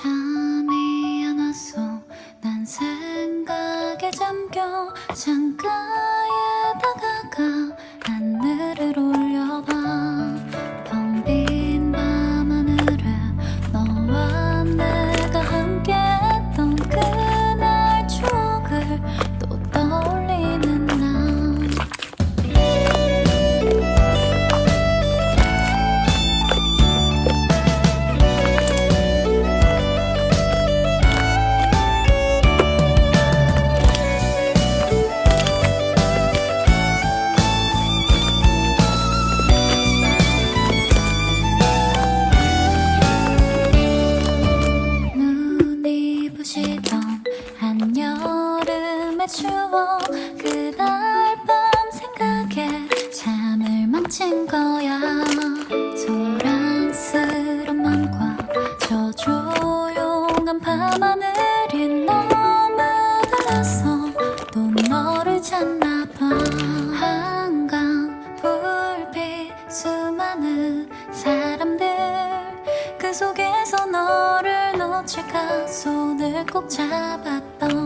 잠이 안 왔어 난 생각에 잠겨 창가 추억 그날 밤 생각에 잠을 망친 거야. 소란스런 맘과 저 조용한 밤하늘이 너무 달라서 또 너를 찾나 봐. 한강 불빛 수많은 사람들 그 속에서 너를 놓칠까? 손을 꼭 잡았던